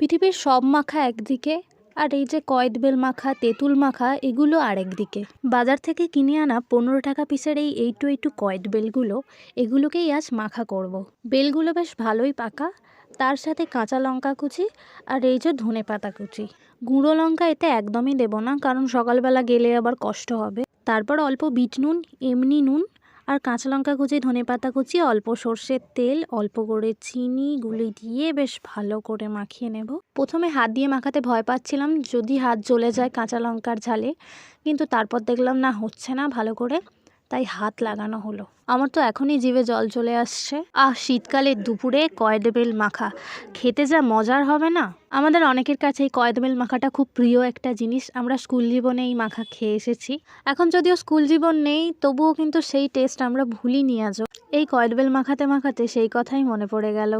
পৃথিবীর সব মাখা একদিকে আর এই যে কয়েদবেল মাখা, তেঁতুল মাখা, এগুলো আরেক দিকে। বাজার থেকে কিনে আনা পনেরো টাকা পিসের এই এইটু এইটু কয়েদ বেলগুলো, এগুলোকেই আজ মাখা করব। বেলগুলো বেশ ভালোই পাকা, তার সাথে কাঁচা লঙ্কা কুচি আর এই যে ধনে পাতা কুচি। গুঁড়ো লঙ্কা এতে একদমই দেবো না, কারণ সকালবেলা গেলে আবার কষ্ট হবে। তারপর অল্প বিট নুন, এমনি নুন আর কাঁচা লঙ্কা কুচি, ধনে পাতা কুচি, অল্প সর্ষের তেল, অল্প করে চিনি, গুলি দিয়ে বেশ ভালো করে মাখিয়ে নেব। প্রথমে হাত দিয়ে মাখাতে ভয় পাচ্ছিলাম, যদি হাত জ্বলে যায় কাঁচা লঙ্কার ঝালে। কিন্তু তারপর দেখলাম না, হচ্ছে না ভালো করে। তাই হাত লাগানো হলো। আমার তো এখনই জিভে জল চলে আসছে। আহ শীতকালে দুপুরে কয়েদবেল মাখা। খেতে যা মজার হবে না? আমাদের অনেকের কাছে এই কয়েদবেল মাখাটা খুব প্রিয় একটা জিনিস। আমরা স্কুল জীবনে এই মাখা খেয়ে এসেছি। এখন যদিও স্কুল জীবন নেই, তবুও কিন্তু সেই টেস্ট আমরা ভুলিনি আজও। এই কয়েদবেল মাখাতে মাখাতে সেই কথাই মনে পড়ে গেল।